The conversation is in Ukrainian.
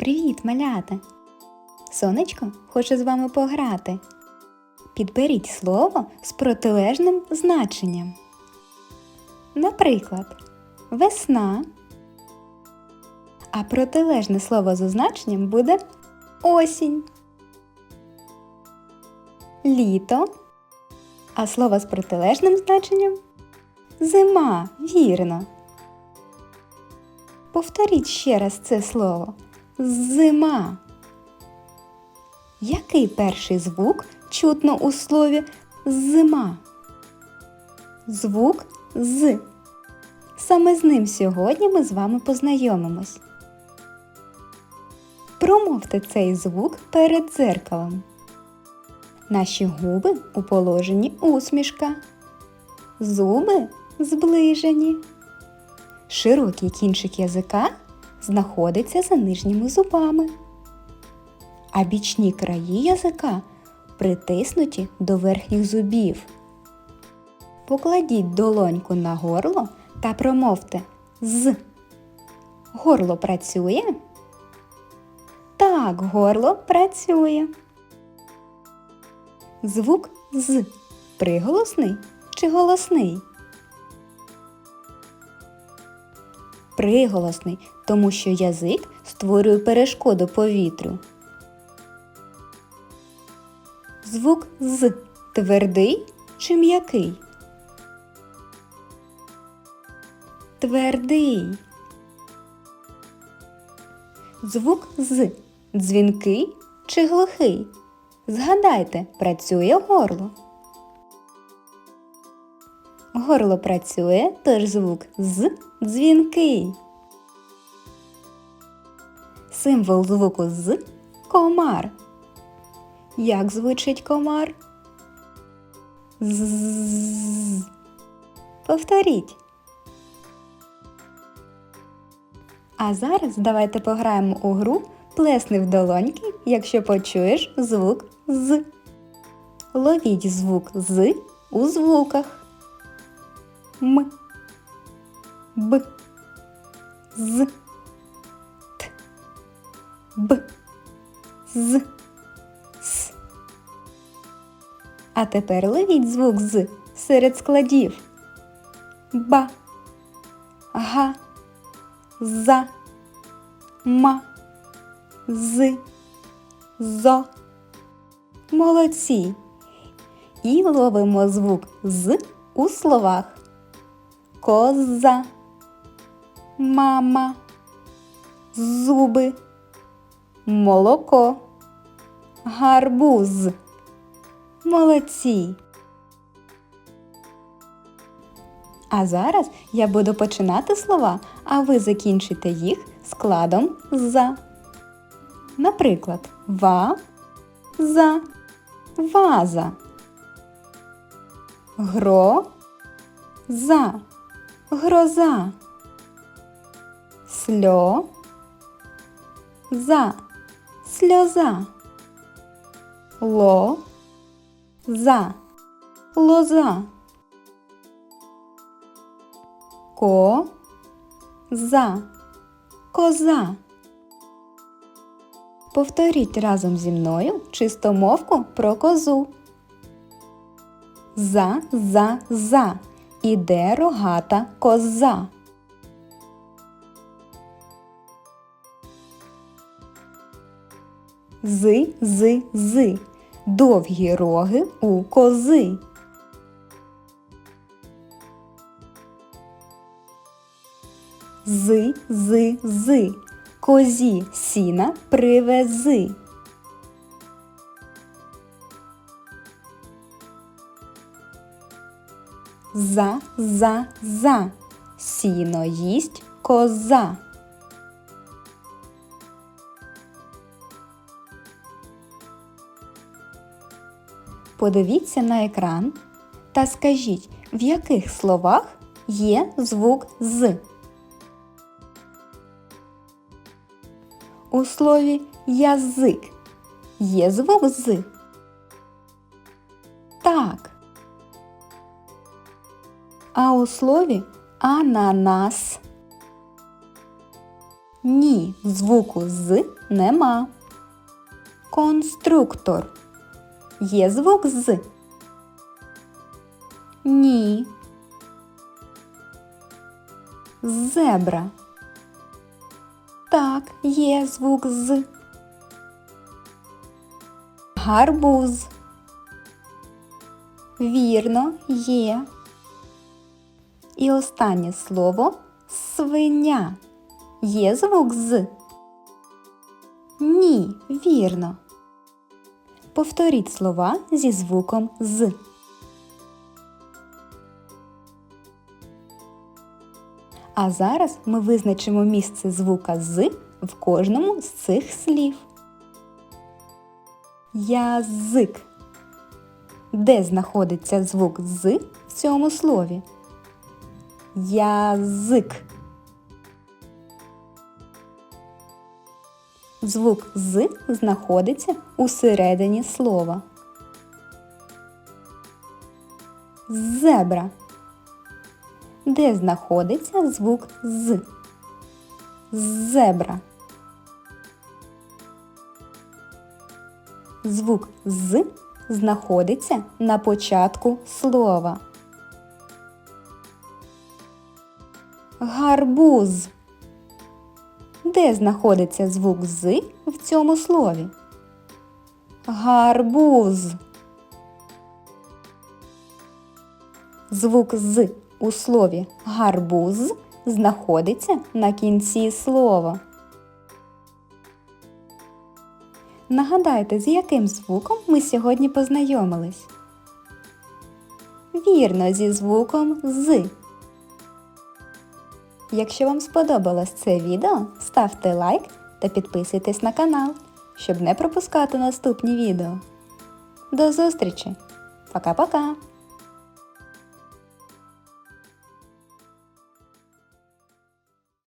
Привіт, малята! Сонечко хоче з вами пограти. Підберіть слово з протилежним значенням. Наприклад, весна. А протилежне слово з означенням буде осінь. Літо. А слово з протилежним значенням зима. Вірно. Повторіть ще раз це слово. Зима. Який перший звук чутно у слові зима? Звук з. Саме з ним сьогодні ми з вами познайомимось. Промовте цей звук перед дзеркалом. Наші губи у положенні усмішка. Зуби зближені. Широкий кінчик язика знаходиться за нижніми зубами, а бічні краї язика притиснуті до верхніх зубів. Покладіть долоньку на горло та промовте з. Горло працює? Так, горло працює. Звук з приголосний чи голосний? Приголосний, тому що язик створює перешкоду повітрю. Звук з твердий чи м'який? Твердий. Звук з дзвінкий чи глухий? Згадайте, працює горло. Горло працює, тож звук з дзвінкий. Символ звуку з комар. Як звучить комар? З. Повторіть. А зараз давайте пограємо у гру Плесни в долоньки, якщо почуєш звук з. Ловіть звук з у звуках. М. Б. З. Т. Б. З. С. А тепер ловіть звук з серед складів. Ба. Га. За. Ма. З. Зо. Молодці. І ловимо звук з у словах. Коза. Мама. Зуби. Молоко. Гарбуз. Молодці. А зараз я буду починати слова, а ви закінчите їх складом за. Наприклад, ва, за, ваза. Гро, за, гроза. Сльо, за, сльоза. Ло, за, лоза. Ко, за, коза. Повторіть разом зі мною чистомовку про козу. За, за, за. Іде рогата коза. З, з, з. Довгі роги у кози. З, з, з. Козі сіна привези. За, за, за. Сіно їсть коза. Подивіться на екран та скажіть, в яких словах є звук з. У слові язик є звук з. У слові ананас Ні, звуку з нема. Конструктор. Є звук з. Ні. Зебра. Так, є звук з. Гарбуз. Вірно, є. І останнє слово свиня. Є звук з. Ні, вірно. Повторіть слова зі звуком з. А зараз ми визначимо місце звука з в кожному з цих слів. Язик. Де знаходиться звук з в цьому слові? Язик. Звук з знаходиться у середині слова. Зебра. Де знаходиться звук з? Зебра. Звук з знаходиться на початку слова. Гарбуз. Де знаходиться звук з в цьому слові? Гарбуз. Звук з у слові гарбуз знаходиться на кінці слова. Нагадайте, з яким звуком ми сьогодні познайомились? Вірно, зі звуком з. Якщо вам сподобалось це відео, ставте лайк та підписуйтесь на канал, щоб не пропускати наступні відео. До зустрічі! Пока-пока!